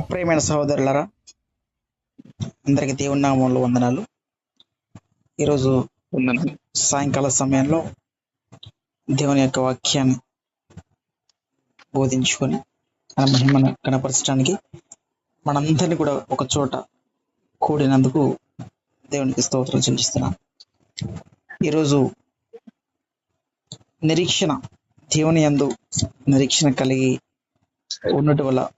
ప్రియమైన సహోదరులరా అందరికి దేవుని నామంలో వందనాలు. ఈరోజు సాయంకాల సమయంలో దేవుని యొక్క వాక్యాన్ని బోధించుకొని ఆయన మహిమను కనపరచడానికి మనందరినీ కూడా ఒక చోట కూడినందుకు దేవునికి స్తోత్రం చెల్లిస్తున్నాం. ఈరోజు నిరీక్షణ దేవుని యందు నిరీక్షణ కలిగి ఉండటం వల్ల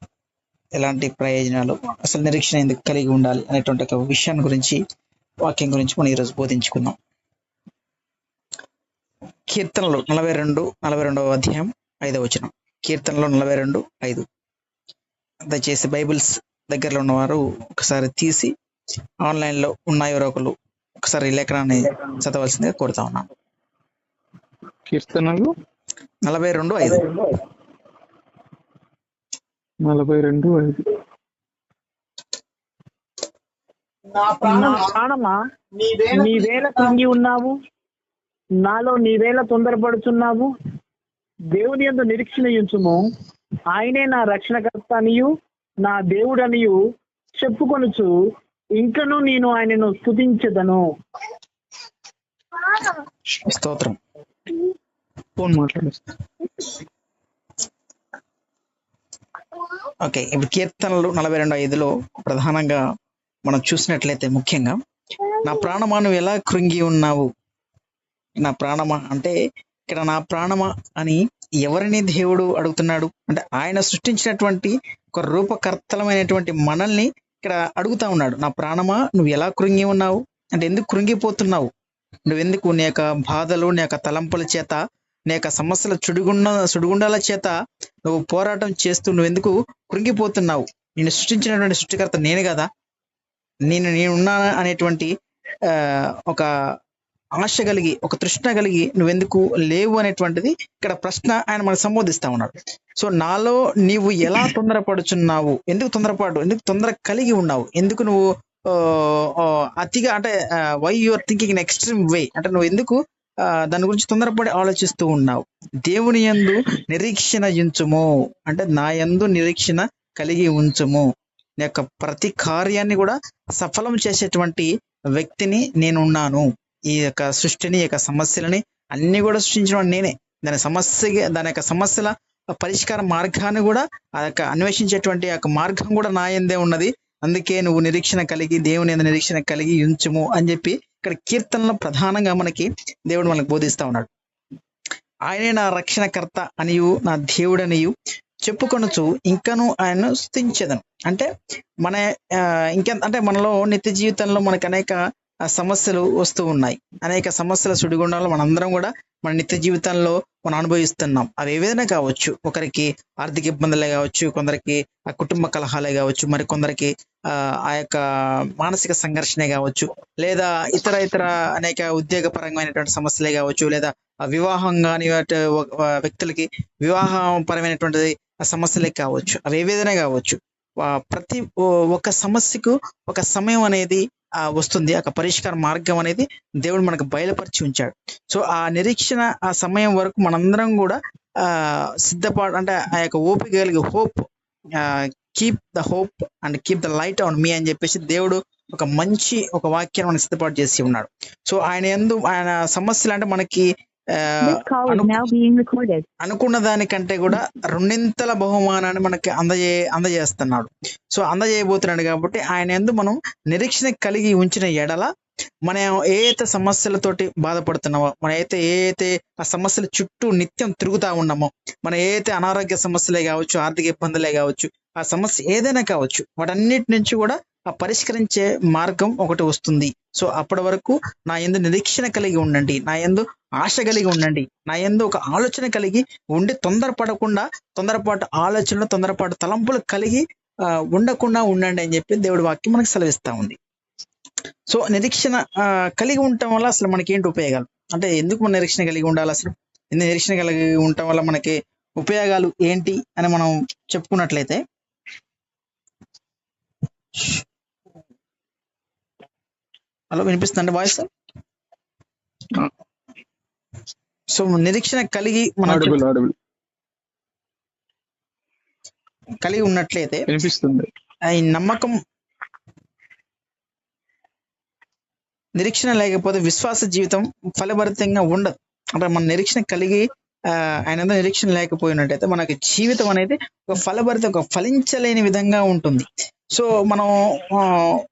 ఎలాంటి ప్రయోజనాలు అసలు నిరీక్షణ ఎందుకు కలిగి ఉండాలి అనేటువంటి ఒక విషయాన్ని గురించి వాక్యం గురించి మనం ఈరోజు బోధించుకుందాం. కీర్తనలు నలభై రెండు నలభై రెండవ అధ్యాయం ఐదవ వచనం. కీర్తనలో నలభై రెండు ఐదు. దయచేసి బైబిల్స్ దగ్గరలో ఉన్నవారు ఒకసారి తీసి ఆన్లైన్లో ఉన్నాయో ఒకరు ఒకసారి లేఖనాన్ని చదవాల్సిందిగా కోరుతా ఉన్నాం కీర్తనలు? నలభై రెండు ఐదు. నలభై రెండు ఐదు నా ప్రాణమా? నీవేళ కృంగి ఉన్నావు. నాలో నీవేళ తొందరపడుచున్నావు. దేవుని యందు నిరీక్షణ ఉంచుము ఆయనే నా రక్షణకర్త అనియు నా దేవుడనియు చెప్పుకొనుచు ఇంకను నేను ఆయనను స్తుతించదను. స్తోత్రం. ఫోన్ మాట్లాడేస్తా. ఓకే ఇప్పుడు కీర్తనలు నలభై రెండు ఐదులో ప్రధానంగా మనం చూసినట్లయితే ముఖ్యంగా నా ప్రాణమా నువ్వు ఎలా కృంగి ఉన్నావు? నా ప్రాణమా అంటే ఇక్కడ నా ప్రాణమా అని ఎవరిని దేవుడు అడుగుతున్నాడు? అంటే ఆయన సృష్టించినటువంటి ఒక రూపకర్తలమైనటువంటి మనల్ని ఇక్కడ అడుగుతా ఉన్నాడు. నా ప్రాణమా? నువ్వు ఎలా కృంగి ఉన్నావు? అంటే ఎందుకు కృంగిపోతున్నావు? నువ్వెందుకు నీ యొక్క బాధలు నీ యొక్క తలంపుల చేత యొక్క సమస్యల చుడుగుండ సుడిగుండాల చేత నువ్వు పోరాటం చేస్తూ నువ్వెందుకు కృంగిపోతున్నావు? నేను సృష్టించినటువంటి సృష్టికర్త నేను కదా. నేను నేనున్నా అనేటువంటి ఆ, ఒక ఆశ కలిగి ఒక తృష్ణ కలిగి నువ్వెందుకు లేవు అనేటువంటిది ఇక్కడ ప్రశ్న ఆయన మనకు సంబోధిస్తా ఉన్నాడు. సో నాలో నీవు ఎలా తొందరపడుచున్నావు? ఎందుకు తొందరపాటు ఎందుకు తొందర కలిగి ఉన్నావు? ఎందుకు నువ్వు అతిగా అంటే why your thinking in extreme way అంటే నువ్వు ఎందుకు దాని గురించి తొందరపడి ఆలోచిస్తూ ఉన్నావు. దేవుని యందు నిరీక్షణ ఉంచుము అంటే నా యందు నిరీక్షణ కలిగి ఉంచుము. నీ యొక్క ప్రతి కార్యాన్ని కూడా సఫలం చేసేటువంటి వ్యక్తిని నేను ఉన్నాను ఈ యొక్క సృష్టిని ఈ యొక్క సమస్యలని అన్ని కూడా సృష్టించిన నేనే. దాని సమస్య దాని యొక్క సమస్యల పరిష్కార మార్గాన్ని కూడా ఆ యొక్క అన్వేషించేటువంటి యొక్క మార్గం కూడా నా ఎందే ఉన్నది. అందుకే నువ్వు నిరీక్షణ కలిగి దేవుని యందు నిరీక్షణ కలిగి ఉంచుము అని చెప్పి ఇక్కడ కీర్తనలో ప్రధానంగా మనకి దేవుడు మనకు బోధిస్తా ఉన్నాడు. ఆయనే నా రక్షణకర్త అనియు నా దేవుడనియు చెప్పుకొనొచ్చు ఇంకను ఆయన్ను స్థుతించదను. అంటే మన ఆ, ఇంకెంత అంటే మనలో నిత్య జీవితంలో మనకు అనేక సమస్యలు వస్తూ ఉన్నాయి. అనేక సమస్యల సుడిగుండాలు మనందరం కూడా మన నిత్య జీవితంలో మనం అనుభవిస్తున్నాం. అవి ఏ విధంగా కావచ్చు? ఒకరికి ఆర్థిక ఇబ్బందులే కావచ్చు కొందరికి ఆ కుటుంబ కలహాలే కావచ్చు మరి కొందరికి ఆ యొక్క మానసిక సంఘర్షణే కావచ్చు లేదా ఇతర ఇతర అనేక ఉద్యోగపరమైనటువంటి సమస్యలే కావచ్చు లేదా వివాహం కాని వ్యక్తులకి వివాహ పరమైనటువంటి సమస్యలే కావచ్చు. అవి ఏ విధంగా కావచ్చు? ప్రతి ఒక సమస్యకు ఒక సమయం అనేది వస్తుంది. ఒక పరిష్కార మార్గం అనేది దేవుడు మనకు బయలుపరిచి ఉంచాడు. సో ఆ నిరీక్షణ ఆ సమయం వరకు మనందరం కూడా ఆ సిద్ధపాటు అంటే ఆ యొక్క ఓపిక కలిగి hope keep the hope and keep the light on మీ అని చెప్పేసి దేవుడు ఒక మంచి ఒక వాక్యాన్ని మనకు సిద్ధపాటు చేసి ఉన్నాడు. సో ఆయన ఎందు ఆయన సమస్యలు అంటే మనకి recorded. అనుకున్న దానికంటే కూడా రెండింతల బహుమానాన్ని మనకి అందజే అందజేస్తున్నాడు సో అందజేయబోతున్నాడు కాబట్టి ఆయన ఎందు మనం నిరీక్షణ కలిగి ఉంచిన ఎడల మనం ఏ అయితే సమస్యలతోటి బాధపడుతున్నామో మనం అయితే ఏ అయితే ఆ సమస్యల చుట్టూ నిత్యం తిరుగుతా ఉన్నామో మనం ఏ అయితే అనారోగ్య సమస్యలే కావచ్చు ఆర్థిక ఇబ్బందులే కావచ్చు ఆ సమస్య ఏదైనా కావచ్చు వాటన్నిటి నుంచి కూడా పరిష్కరించే మార్గం ఒకటి వస్తుంది. సో అప్పటి వరకు నా ఎందు నిరీక్షణ కలిగి ఉండండి. నా ఎందు ఆశ కలిగి ఉండండి. నా ఎందు ఒక ఆలోచన కలిగి ఉండి తొందరపడకుండా తొందరపాటు ఆలోచనలు తొందరపాటు తలంపులు కలిగి ఉండకుండా ఉండండి అని చెప్పి దేవుడి వాక్యం మనకు సెలవిస్తా ఉంది. సో నిరీక్షణ కలిగి ఉండటం వల్ల అసలు మనకి ఏంటి ఉపయోగాలు? అంటే ఎందుకు మన నిరీక్షణ కలిగి ఉండాలి అసలు? ఎందుకు నిరీక్షణ కలిగి ఉండటం వల్ల మనకి ఉపయోగాలు ఏంటి అని మనం చెప్పుకున్నట్లయితే హలో వినిపిస్తుందండి వాయిస్? సో నిరీక్షణ కలిగి మనం కలిగి ఉన్నట్లయితే వినిపిస్తుంది. ఆ ఈ నమ్మకం నిరీక్షణ లేకపోతే విశ్వాస జీవితం ఫలభరితంగా ఉండదు. అంటే మన నిరీక్షణ కలిగి ఆయన నిరీక్షణ లేకపోయినట్టయితే మనకి జీవితం అనేది ఒక ఫలభరిత ఒక ఫలించలేని విధంగా ఉంటుంది. సో మనం ఆ,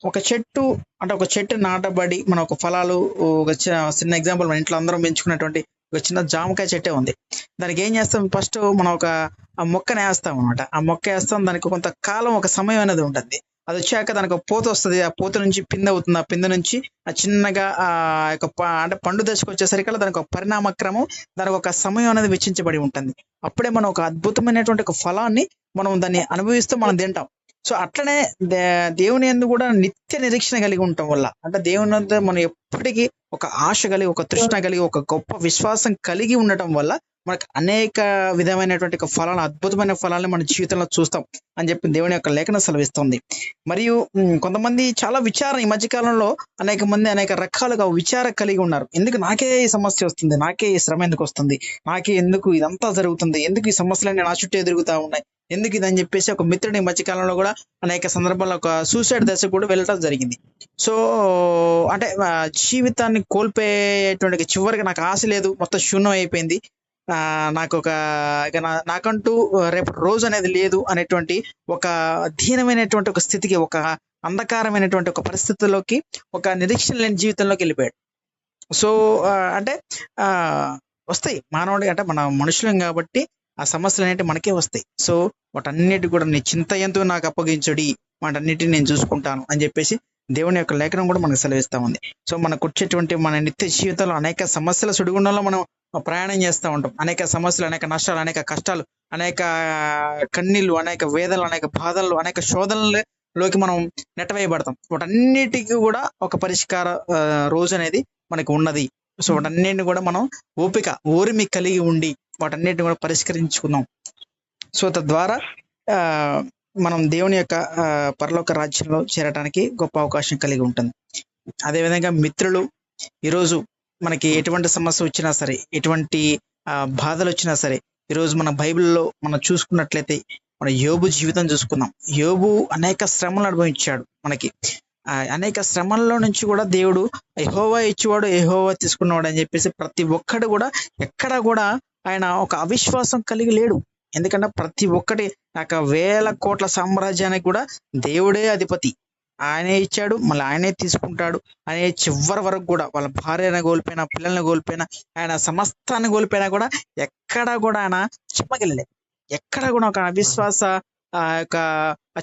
ఒక చెట్టు అంటే ఒక చెట్టు నాటబడి మన ఒక ఫలాలు ఒక చిన్న ఎగ్జాంపుల్ మన ఇంట్లో అందరం పెంచుకున్నటువంటి ఒక చిన్న జామకాయ చెట్టే ఉంది. దానికి ఏం చేస్తాం? ఫస్ట్ మనం ఒక ఆ మొక్కని వేస్తాం అనమాట ఆ మొక్క వేస్తాం దానికి కొంత కాలం ఒక సమయం అనేది ఉంటుంది. అది వచ్చాక దానికి ఒక పూత వస్తుంది. ఆ పూత నుంచి పిందె అవుతుంది. ఆ పిందె నుంచి ఆ చిన్నగా ఆ యొక్క అంటే పండు దశకు వచ్చేసరికి దానికి ఒక పరిణామక్రమం దానికి ఒక సమయం అనేది వెచ్చించబడి ఉంటుంది. అప్పుడే మనం ఒక అద్భుతమైనటువంటి ఒక ఫలాన్ని మనం దాన్ని అనుభవిస్తూ మనం తింటాం. సో అట్లనే దే- దేవుని ఎందు కూడా నిత్య నిరీక్షణ కలిగి ఉండటం వల్ల అంటే దేవుని మనం ఎప్పటికీ ఒక ఆశ కలిగి ఒక తృష్ణ కలిగి ఒక గొప్ప విశ్వాసం కలిగి ఉండటం వల్ల మనకు అనేక విధమైనటువంటి ఫలాలు అద్భుతమైన ఫలాలను మన జీవితంలో చూస్తాం అని చెప్పి దేవుని యొక్క లేఖన సెలవిస్తుంది. మరియు కొంతమంది చాలా విచారం ఈ మధ్యకాలంలో అనేక మంది అనేక రకాలుగా విచార కలిగి ఉన్నారు. ఎందుకు నాకే ఈ సమస్య వస్తుంది? నాకే ఈ శ్రమ ఎందుకు వస్తుంది? నాకే ఎందుకు ఇదంతా జరుగుతుంది? ఎందుకు ఈ సమస్యలన్నీ నా చుట్టూ ఎదురుగుతూ ఉన్నాయి? ఎందుకు ఇది అని చెప్పేసి ఒక మిత్రుడు ఈ కూడా అనేక సందర్భాల్లో ఒక సూసైడ్ దశ కూడా వెళ్ళటం జరిగింది. సో అంటే జీవితాన్ని కోల్పోయేటువంటి చివరికి నాకు ఆశ లేదు. మొత్తం శూన్యం అయిపోయింది. నాకు ఒక ఇక నా- నాకంటూ రేపు రోజు అనేది లేదు అనేటువంటి ఒక అధీనమైనటువంటి ఒక స్థితికి ఒక అంధకారమైనటువంటి ఒక పరిస్థితిలోకి ఒక నిరీక్షణ లేని జీవితంలోకి వెళ్ళిపోయాడు. సో అంటే వస్తాయి. మానవుడి అంటే మన మనుషులం కాబట్టి ఆ సమస్యలు అనేవి మనకే వస్తాయి. సో వాటన్నిటి కూడా నీ చింత ఎంతో నాకు అప్పగించడి వాటన్నిటిని నేను చూసుకుంటాను అని చెప్పేసి దేవుని యొక్క లేఖనం కూడా మనకు సెలవిస్తా ఉంది. సో మనకు వచ్చేటువంటి మన నిత్య జీవితంలో అనేక సమస్యల సుడిగుండంలో మనం ప్రయాణం చేస్తూ ఉంటాం. అనేక సమస్యలు అనేక నష్టాలు అనేక కష్టాలు అనేక కన్నీళ్ళు అనేక వేదనలు అనేక బాధలు అనేక శోధనలలోకి మనం నెట్టవేయబడతాం. వాటన్నిటికీ కూడా ఒక పరిష్కార రోజు అనేది మనకు ఉన్నది. సో వాటన్నిటిని కూడా మనం ఓపిక ఓరిమి కలిగి ఉండి వాటన్నిటిని కూడా పరిష్కరించుకుందాం. సో తద్వారా ఆ, మనం దేవుని యొక్క పరలోక రాజ్యంలో చేరడానికి గొప్ప అవకాశం కలిగి ఉంటుంది. అదేవిధంగా మిత్రులు ఈరోజు మనకి ఎటువంటి సమస్య వచ్చినా సరే ఎటువంటి ఆ, బాధలు వచ్చినా సరే ఈరోజు మన బైబిల్లో మనం చూసుకున్నట్లయితే మన యోబు జీవితం చూసుకుందాం. యోబు అనేక శ్రమలు అనుభవించాడు మనకి. ఆ, అనేక శ్రమల్లో నుంచి కూడా దేవుడు ఎహోవా ఇచ్చేవాడు ఎహోవా తీసుకున్నవాడు అని చెప్పేసి ప్రతి ఒక్కడు కూడా ఎక్కడ కూడా ఆయన ఒక అవిశ్వాసం కలిగి లేడు. ఎందుకంటే ప్రతి ఒక్కటి నాకు వేల కోట్ల సామ్రాజ్యానికి కూడా దేవుడే అధిపతి. ఆయనే ఇచ్చాడు మళ్ళీ ఆయనే తీసుకుంటాడు అనే చివరి వరకు కూడా వాళ్ళ భార్యను కోల్పోయినా పిల్లల్ని కోల్పోయినా ఆయన సమస్తాన్ని కోల్పోయినా కూడా ఎక్కడ కూడా ఆయన చిమ్మగిలలేదు ఎక్కడ కూడా ఒక అవిశ్వాస ఆ యొక్క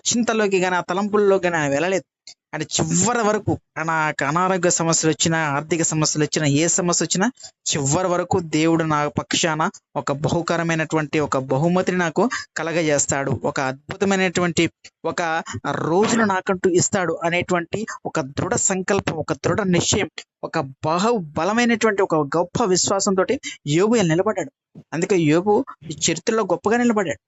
చింతలోకి కానీ ఆ తలంపుల్లోకి కానీ ఆయన వెళ్ళలేదు. అంటే చివరి వరకు నాకు అనారోగ్య సమస్యలు వచ్చినా ఆర్థిక సమస్యలు వచ్చినా ఏ సమస్య వచ్చినా చివరి వరకు దేవుడు నా పక్షాన ఒక బహుకరమైనటువంటి ఒక బహుమతిని నాకు కలగజేస్తాడు. ఒక అద్భుతమైనటువంటి ఒక రోజును నాకంటూ ఇస్తాడు అనేటువంటి ఒక దృఢ సంకల్పం ఒక దృఢ నిశ్చయం ఒక బహు బలమైనటువంటి ఒక గొప్ప విశ్వాసంతో యోగు నిలబడ్డాడు. అందుకే యోగు ఈ చరిత్రలో గొప్పగా నిలబడ్డాడు.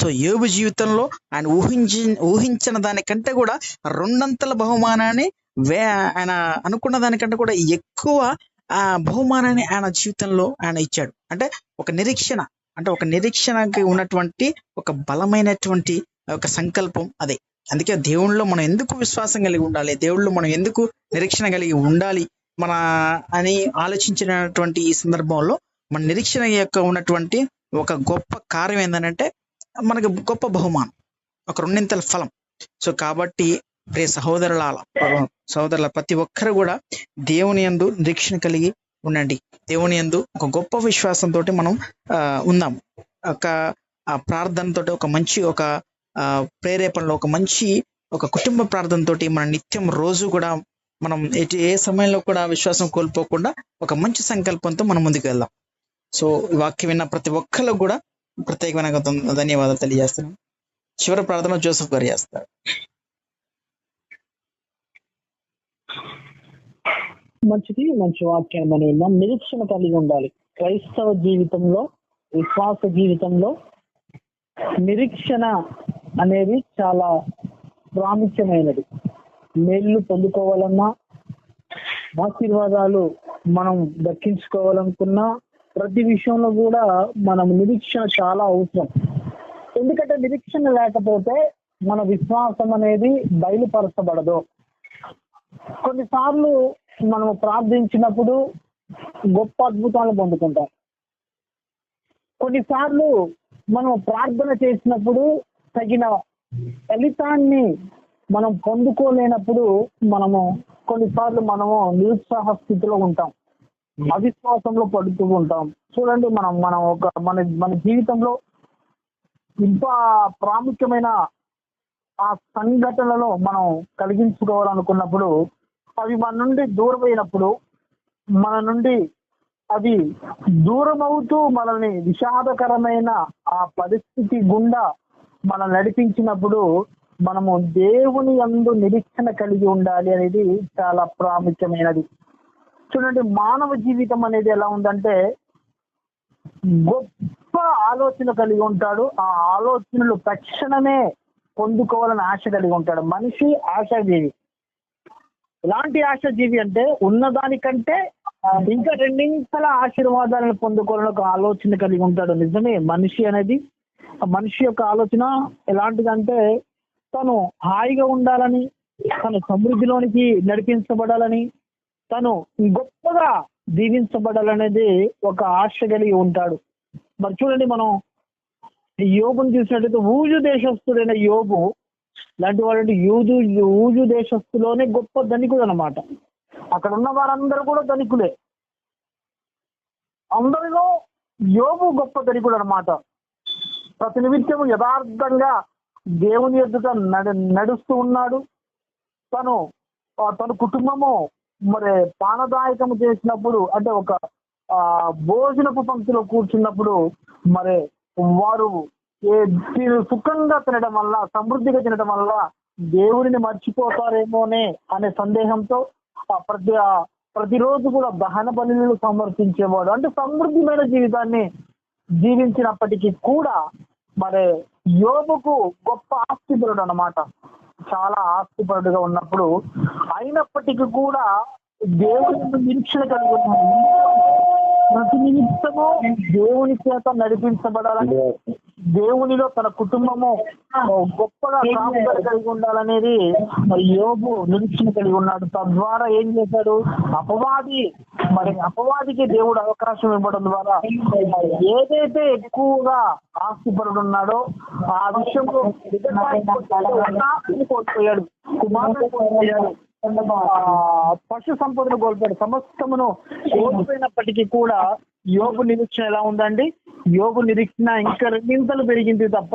సో యోబు జీవితంలో ఆయన ఊహించి ఊహించిన దానికంటే కూడా రెండంతల బహుమానాన్ని వే ఆయన అనుకున్న దానికంటే కూడా ఎక్కువ ఆ బహుమానాన్ని ఆయన జీవితంలో ఆయన ఇచ్చాడు. అంటే ఒక నిరీక్షణ. అంటే ఒక నిరీక్షణకి ఉన్నటువంటి ఒక బలమైనటువంటి ఒక సంకల్పం అదే. అందుకే దేవుళ్ళలో మనం ఎందుకు విశ్వాసం కలిగి ఉండాలి? దేవుళ్ళు మనం ఎందుకు నిరీక్షణ కలిగి ఉండాలి? మన అని ఆలోచించినటువంటి ఈ సందర్భంలో మన నిరీక్షణ యొక్క ఉన్నటువంటి ఒక గొప్ప కార్యం ఏంటంటే మనకి గొప్ప బహుమానం. ఒక రెండింతల ఫలం. సో కాబట్టి ప్రే సహోదరుల సహోదరుల ప్రతి ఒక్కరు కూడా దేవుని యందు నిరీక్షణ కలిగి ఉండండి. దేవుని యందు ఒక గొప్ప విశ్వాసంతో మనం ఆ, ఉందాం ఒక ఆ ఒక మంచి ఒక ఆ, ప్రేరేపణలో ఒక మంచి ఒక కుటుంబ ప్రార్థనతో మన నిత్యం రోజు కూడా మనం ఏ సమయంలో కూడా విశ్వాసం కోల్పోకుండా ఒక మంచి సంకల్పంతో మనం ముందుకు వెళ్దాం. సో వాక్యం విన్న ప్రతి ఒక్కరు కూడా ప్రత్యేకమైన ధన్యవాదాలు తెలియజేస్తున్నాం. చివరి ప్రార్థన జోసఫ్ గారు చేస్తారు. మంచిది మంచి వాక్యాన్ని మనం విన్నాం. నిరీక్షణ కలిగి ఉండాలి. క్రైస్తవ జీవితంలో విశ్వాస జీవితంలో నిరీక్షణ అనేది చాలా ప్రాముఖ్యమైనది. మేళ్ళు పొందుకోవాలన్నా ఆశీర్వాదాలు మనం దక్కించుకోవాలనుకున్నా ప్రతి విషయంలో కూడా మనం నిరీక్షణ చాలా అవసరం. ఎందుకంటే నిరీక్షణ లేకపోతే మన విశ్వాసం అనేది బయలుపరచబడదు. కొన్నిసార్లు మనం ప్రార్థించినప్పుడు గొప్ప అద్భుతాలు పొందుకుంటాం. కొన్నిసార్లు మనం ప్రార్థన చేసినప్పుడు తగిన ఫలితాన్ని మనం పొందుకోలేనప్పుడు మనము కొన్నిసార్లు మనము నిరుత్సాహ స్థితిలో ఉంటాం. అవిశ్వాసంలో పడుతూ ఉంటాం. చూడండి మనం మనం ఒక మన మన జీవితంలో ఇంత ప్రాముఖ్యమైన ఆ సంఘటనలో మనం కలిగించుకోవాలనుకున్నప్పుడు అవి మన నుండి దూరమైనప్పుడు మన నుండి అవి దూరం అవుతూ మనల్ని విషాదకరమైన ఆ పరిస్థితి గుండా మనం నడిపించినప్పుడు మనము దేవుని అందు నిరీక్షణ కలిగి ఉండాలి అనేది చాలా ప్రాముఖ్యమైనది. చూడండి మానవ జీవితం అనేది ఎలా ఉందంటే గొప్ప ఆలోచన కలిగి ఉంటాడు. ఆ ఆలోచనలు తక్షణమే పొందుకోవాలని ఆశ కలిగి ఉంటాడు. మనిషి ఆశాజీవి. ఎలాంటి ఆశాజీవి అంటే ఉన్నదానికంటే ఇంకా రెండింతల ఆశీర్వాదాలను పొందుకోవాలని ఒక ఆలోచన కలిగి ఉంటాడు. నిజమే మనిషి అనేది మనిషి యొక్క ఆలోచన ఎలాంటిదంటే తను హాయిగా ఉండాలని తను సమృద్ధిలోనికి నడిపించబడాలని తను గొప్పగా దీవించబడాలనేది ఒక ఆశ కలిగి ఉంటాడు. మరి చూడండి మనం ఈ యోబుని చూసినట్టయితే ఊజు దేశస్థుడైన యోగు లాంటి వాడు యూజు ఊజు దేశస్థులోనే గొప్ప ధనికుడు అనమాట అక్కడ ఉన్న వారందరూ కూడా ధనికులే. అందరిలో యోగు గొప్ప ధనికుడు అనమాట ప్రతినిత్యం యథార్థంగా దేవుని ఎదుట నడుస్తూ ఉన్నాడు. తను తన కుటుంబము మరి పానదాయకము చేసినప్పుడు అంటే ఒక ఆ భోజనపు పంక్తిలో కూర్చున్నప్పుడు మరి వారు సుఖంగా తినడం వల్ల సమృద్ధిగా తినడం వల్ల దేవుడిని మర్చిపోతారేమోనే అనే సందేహంతో ఆ ప్రతి ప్రతిరోజు కూడా దహన బలులు సమర్పించేవాడు. అంటే సమృద్ధిమైన జీవితాన్ని జీవించినప్పటికీ కూడా మరి యోగకు గొప్ప ఆస్తిపరుడు అన్నమాట చాలా ఆస్తిపరుడుగా ఉన్నప్పుడు అయినప్పటికీ కూడా దేవుని నిరీక్షణ కలిగి ప్రతి నిమిత్తము దేవుని చేత నడిపించబడాలని దేవునిలో తన కుటుంబము గొప్పగా కలిగి ఉండాలనేది మరి యోబు నిరీక్షణ కలిగి ఉన్నాడు. తద్వారా ఏం చేశాడు? అపవాది మరి అపవాదికి దేవుడు అవకాశం ఇవ్వడం ద్వారా ఏదైతే ఎక్కువగా ఆస్తిపరుడు ఉన్నాడో ఆ విషయంలో కోల్పోయాడు. ఆ, పశు సంపదను కోల్పోయాడు. సమస్తమును కోల్పోయినప్పటికీ కూడా యోగు నిరీక్షణ ఎలా ఉందండి? యోగు నిరీక్షణ ఇంకా రెండింతలు పెరిగింది తప్ప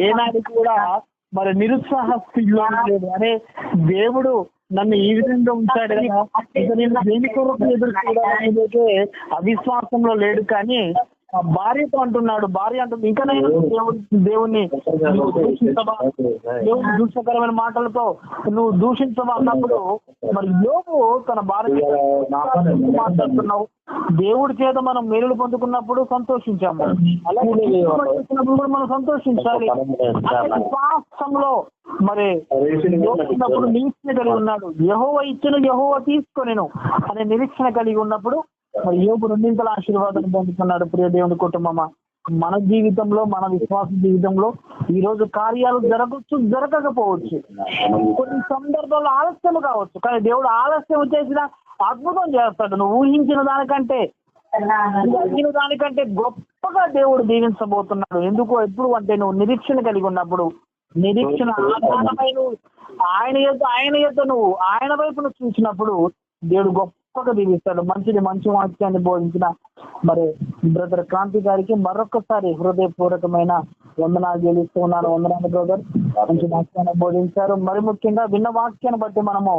ఏనాడు కూడా మరి నిరుత్సాహ స్థితిలో లేదు. అరే దేవుడు నన్ను ఈ విధంగా ఉంచాడు కదా. నేను దేని కొరకు ఎదురు చూడాలనేదైతే అవిశ్వాసంలో లేడు కానీ భార్యతో అంటున్నాడు. భార్య అంటుంది ఇంకా నేను దేవుని దేవుణ్ణి దూషించవా దేవుని దూషకరమైన మాటలతో నువ్వు దూషించవా అన్నప్పుడు మరి యోగు తన భార్య మాట్లాడుతున్నావు. దేవుడి చేత మనం మేలులు పొందుకున్నప్పుడు సంతోషించాము. అలాగే కూడా మనం సంతోషించాలి. అదే విశ్వాసంలో మరి నిరీక్షణ కలిగి ఉన్నాడు. యహోవ ఇచ్చిన యహోవ తీసుకొనేను అనే నిరీక్షణ కలిగి ఉన్నప్పుడు మరి యోగు రెండింతల ఆశీర్వాదం పొందుతున్నాడు ప్రియ దేవుని కుటుంబమా? మన జీవితంలో మన విశ్వాస జీవితంలో ఈ రోజు కార్యాలు జరగచ్చు జరగకపోవచ్చు. కొన్ని సందర్భాల్లో ఆలస్యం కావచ్చు. కానీ దేవుడు ఆలస్యం చేసిన అద్భుతం చేస్తాడు. నువ్వు ఊహించిన దానికంటే ఊహించిన దానికంటే గొప్పగా దేవుడు దీవించబోతున్నాడు. ఎందుకు? ఎప్పుడు అంటే నువ్వు నిరీక్షణ కలిగి ఉన్నప్పుడు నిరీక్షణ ఆధారమై ఆయన యొక్క ఆయన యొక్క నువ్వు ఆయన వైపు నువ్వు చూసినప్పుడు దేవుడు గొప్ప గొప్పగా దీవిస్తాడు. మంచిది మంచి వాక్యాన్ని బోధించిన మరి బ్రదర్ క్రాంతి గారికి మరొకసారి హృదయపూర్వకమైన వందనాలు చెల్లిస్తూ ఉన్నాను. వందనాలు బ్రదర్. మంచి వాక్యాన్ని బోధించారు. మరి ముఖ్యంగా విన్న వాక్యాన్ని బట్టి మనము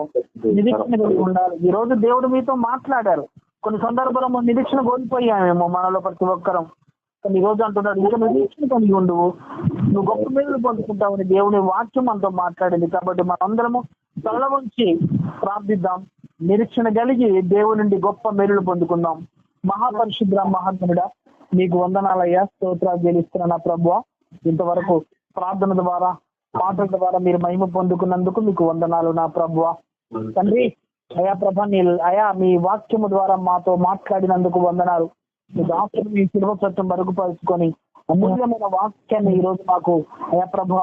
నిరీక్షణ కలిగి ఉండాలి. ఈ రోజు దేవుడు మీతో మాట్లాడారు. కొన్ని సందర్భాల్లో నిరీక్షణ కోల్పోయామేమో మనలో ప్రతి ఒక్కరం. ఈ రోజు అంటున్నాడు ఇంకా నిరీక్షణ కలిగి ఉండు. నువ్వు గొప్ప మేలు పొందుకుంటావు దేవుని వాక్యం మనతో మాట్లాడింది. కాబట్టి మనందరము తల ఉంచి ప్రార్థిద్దాం. నిరీక్షణ కలిగి దేవుని నుండి గొప్ప మేలులు పొందుకుందాం. మహాపరిశుద్ర మహాత్ముడ మీకు వందనాలయ్యా. స్తోత్రాలు చెల్లిస్తున్న నా ప్రభు ఇంతవరకు ప్రార్థన ద్వారా పాటల ద్వారా మీరు మహిమ పొందుకున్నందుకు మీకు వందనాలు నా ప్రభు తండ్రి అయా ప్రభా నీ అయా మీ వాక్యము ద్వారా మాతో మాట్లాడినందుకు వందనాలు. మీ దాసులు మీ శిల్వ మరుగుపరుచుకొని అమూల్యమైన వాక్యాన్ని ఈ రోజు మాకు అయా ప్రభ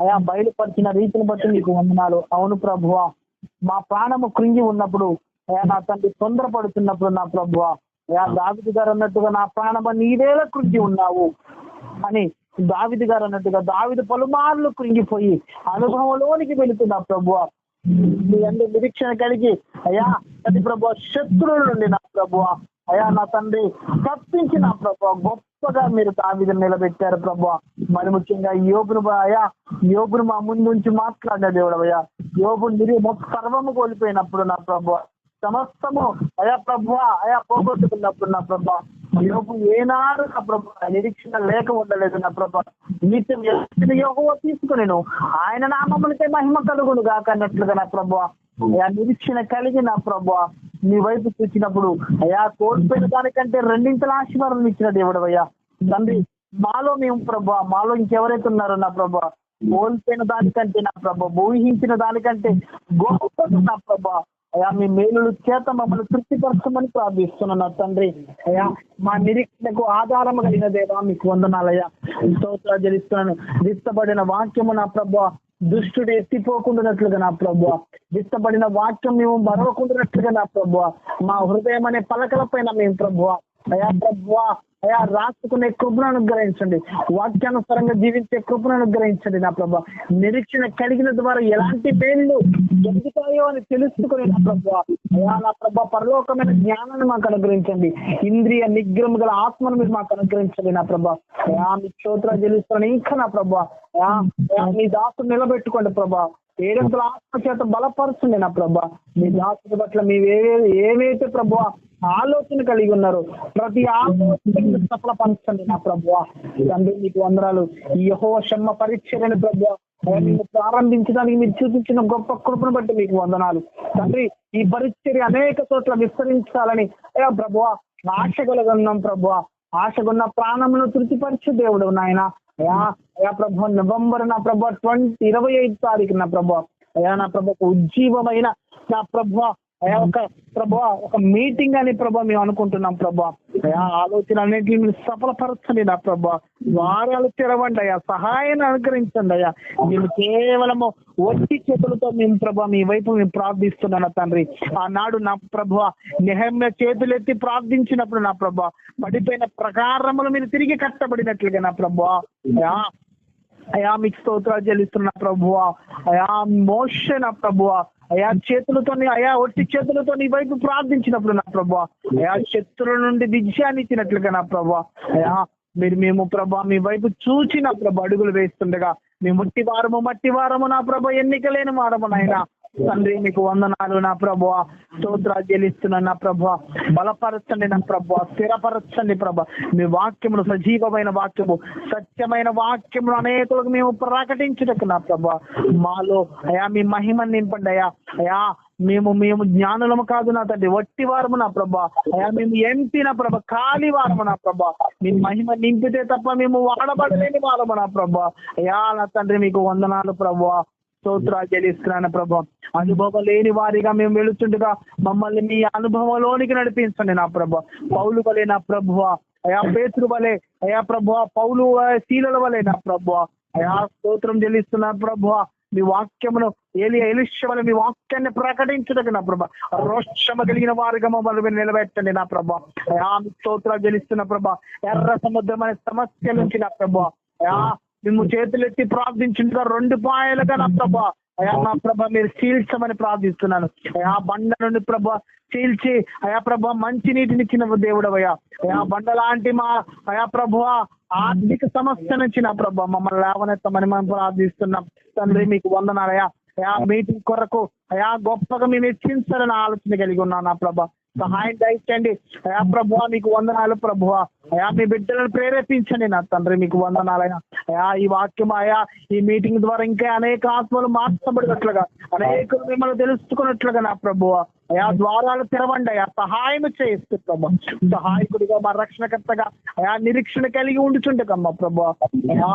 అయా బయలుపరిచిన రీతిని బట్టి మీకు వందనాలు. అవును ప్రభువ. మా ప్రాణము కృంగి ఉన్నప్పుడు అయా నా తండ్రి తొందరపడుతున్నప్పుడు నా ప్రభువ అయా దావిది గారు అన్నట్టుగా నా ప్రాణము నీవేలా కృంగి ఉన్నావు అని దావిది గారు అన్నట్టుగా దావిది పలుమార్లు కృంగిపోయి అనుభవంలోనికి వెళుతున్నా ప్రభువ మీ అందరి నిరీక్షణ కలిగి అయ్యా తండ్రి ప్రభు శత్రువుల నుండి నా ప్రభు అయ్యా నా తండ్రి తప్పించి నా ప్రభు గొప్పగా మీరు దావిధం నిలబెట్టారు ప్రభు. మరి ముఖ్యంగా యోగును అయ్యా యోగును మా ముందు నుంచి మాట్లాడిన దేవుడు అయ్యా. యోగు నిరి సర్వము కోల్పోయినప్పుడు నా ప్రభు. సమస్తము అయా ప్రభు అయా పోగొట్టుకున్నప్పుడు నా ప్రభా. యోగు ఏనాడు నా ప్రభు నిరీక్షణ లేక ఉండలేదు నా ప్రభా. నిత్యం యోగ తీసుకుని ఆయన నామములకే మహిమ కలుగును కాక అన్నట్లుగా నా ప్రభు. అయా నిరీక్షణ కలిగి నా ప్రభు. నీ వైపు చూసినప్పుడు అయా కోల్పోయిన దానికంటే రెండింతల ఆశీర్వాదం ఇచ్చిన దేవుడు అయ్యా. తండ్రి మాలో మేము ప్రభా మాలో ఇంకెవరైతే ఉన్నారో నా ప్రభా కోల్పోయిన దానికంటే నా ప్రభా ఊహించిన దానికంటే గొప్ప నా ప్రభా. అయా మీ మేలుల చేత మమ్మల్ని తృప్తిపరచమని ప్రార్థిస్తున్నాను నా తండ్రి. అయా మా నిరీక్షణకు ఆధారం కలిగిన దేవా మీకు వందనాలయ్యా స్తోత్ర జరిస్తున్నాను దిస్తబడిన వాక్యము నా ప్రభా. దుష్టుడు ఎత్తిపోకుండానట్లుగా నా ప్రభు విత్తబడిన వాక్యం మేము మరవకుండానట్లుగా నా ప్రభు మా హృదయం అనే పలకల పైన మేము ప్రభు అయా ప్రభు అయా రాసుకునే కృపను అనుగ్రహించండి. వాక్యానుసారంగా జీవించే కృపను అనుగ్రహించండి నా ప్రభా. నిరీక్షణ కలిగిన ద్వారా ఎలాంటి పేర్లు జరుగుతాయో అని తెలుసుకుని నా ప్రభా. అయా నా ప్రభా పరలోకమైన జ్ఞానాన్ని మాకు అనుగ్రహించండి. ఇంద్రియ నిగ్రహం గల ఆత్మను మీరు మాకు అనుగ్రహించండి నా ప్రభా. అయా మీ స్తోత్ర చెల్లిస్తాను ఇంకా నా ప్రభా. మీ దాసు నిలబెట్టుకోండి ప్రభా. ఏడంతల ఆత్మ చేత బలపరుస్తుంది నా ప్రభా. మీ దాసుని పట్ల మీవే ఏ- ఏవైతే ప్రభా ఆలోచన కలిగి ఉన్నారు. ప్రతి ఆలోచన సఫలపరచండి నా ప్రభు తండ్రి మీకు వందరాలు యహో శమ్మ పరీక్షలని ప్రభు మీరు ప్రారంభించడానికి మీరు చూపించిన గొప్ప కృపను బట్టి మీకు వందనాలు. తండ్రి ఈ పరిచర్య అనేక చోట్ల విస్తరించాలని. అయ్యా ప్రభు ఆశ కలగన్నాం ప్రభు ఆశకున్న ప్రాణమును తృప్తిపరచు దేవుడు నాయన. అయా అయా ప్రభు నవంబర్ నా ప్రభు ట్వంటీ ఇరవై ఐదు తారీఖు నా ప్రభు అయా నా ప్రభు ఉజ్జీవమైన నా ప్రభు అయా ఒక ప్రభా ఒక మీటింగ్ అని ప్రభా మేము అనుకుంటున్నాం ప్రభా. అయా ఆలోచన అన్నింటినీ మీరు సఫలపరచండి నా ప్రభా. వారాలు తెరవండి అయ్యా సహాయాన్ని అనుకరించండి అయ్యా. మేము కేవలము ఒట్టి చేతులతో మేము ప్రభా మీ వైపు మేము ప్రార్థిస్తున్నాను తండ్రి. ఆనాడు నా ప్రభా నిహమ్య చేతులెత్తి ప్రార్థించినప్పుడు నా ప్రభా పడిపోయిన ప్రకారములు మీరు తిరిగి కట్టబడినట్లుగా నా ప్రభా. అయా అయా మీకు స్తోత్రాలు చెల్లిస్తున్న ప్రభువా అయా మోషన్ ప్రభువా అయా చేతులతో అయా ఒట్టి చేతులతో నీ వైపు ప్రార్థించినప్పుడు నా ప్రభా అయా శత్రుల నుండి విజయాన్ని ఇచ్చినట్లుగా నా ప్రభా అయా మీరు మేము ప్రభా మీ వైపు చూచి నా ప్రభ అడుగులు వేస్తుండగా మీ మట్టి వారము మట్టి వారము నా ప్రభ ఎన్నిక లేని వారము నాయన. తండ్రి మీకు వందనాలు నా ప్రభు. స్తోత్రాలు చెల్లిస్తున్నాను నా ప్రభు. బలపరచండి నా ప్రభు. స్థిరపరచండి ప్రభ. మీ వాక్యములు సజీవమైన వాక్యము. సత్యమైన వాక్యములు అనేకులకు మేము ప్రకటించటకు నా ప్రభు. మాలో అయా మీ మహిమని నింపండి అయా అయా మేము మేము జ్ఞానులము కాదు నా తండ్రి. వట్టి వారము నా ప్రభా. అయా మేము ఎంపిన ప్రభ. ఖాళీ వారము నా ప్రభా. మీ మహిమ నింపితే తప్ప మేము వాడబడలేని వారము నా ప్రభా. అయా నా తండ్రి మీకు వందనాలు ప్రభా. స్తోత్రాలు చెల్లిస్తున్నాను ప్రభా. అనుభవం లేని వారిగా మేము వెళుతుండగా మమ్మల్ని మీ అనుభవంలోనికి నడిపించండి నా ప్రభా. పౌలు వలె నా ప్రభువ అయా పేతురు వలె. అయా ప్రభువ పౌలు శీలల వలె నా ప్రభువ అయా స్తోత్రం చెల్లిస్తున్నా ప్రభువ మీ వాక్యమును ఏలి ఎలిష మీ వాక్యాన్ని ప్రకటించడానికి నా ప్రభ. రోషమ కలిగిన వారిగా మమ్మల్ని నిలబెట్టండి నా ప్రభ. స్తోత్రాలు చెల్లిస్తున్న ప్రభ. ఎర్ర సముద్రం అనే సమస్య నుంచి నా ప్రభా. మేము చేతులెత్తి ప్రార్థించిందిగా రెండు పాయలుగా నా ప్రభా. అయా నా ప్రభ మీరు చీల్చమని ప్రార్థిస్తున్నాను. అయా బండ నుండి ప్రభ చీల్చి అయా ప్రభ మంచి నీటిని ఇచ్చిన దేవుడు అయ్యా అయా బండ లాంటి మా అయా ప్రభు ఆర్థిక సమస్య నుంచి నా ప్రభ మమ్మల్ని లేవనెత్తమని మనం ప్రార్థిస్తున్నాం. తండ్రి మీకు వందనాలయ్యా అయా మీటింగ్ కొరకు అయా గొప్పగా మేము హెచ్చించాలని ఆలోచన కలిగి ఉన్నాను నా ప్రభ. సహాయం దయచండి అయా ప్రభు మీకు వందనాలు ప్రభు అయా మీ బిడ్డలను ప్రేరేపించండి నా తండ్రి మీకు వందనాలైనా అయా ఈ వాక్యం అయా ఈ మీటింగ్ ద్వారా ఇంకా అనేక ఆత్మలు మార్చబడినట్లుగా అనేకులు మిమ్మల్ని తెలుసుకున్నట్లుగా నా ప్రభు అయా ద్వారాలు తెరవండి అయా సహాయం చేస్తూ ప్రభు. సహాయకుడిగా మా రక్షణకర్తగా అయా నిరీక్షణ కలిగి ఉండుచుండకమ్మా ప్రభు అయా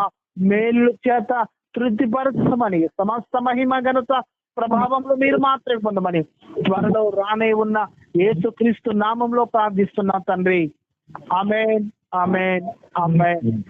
మేలు చేత తృప్తిపరచమని సమస్త మహిమ ఘనత ప్రభావంలో మీరు మాత్రమే పొందమని త్వరలో రానే ఉన్న ఏసుక్రీస్తు నామంలో ప్రార్థిస్తున్నా తండ్రి. ఆమెన్ ఆమెన్ ఆమెన్.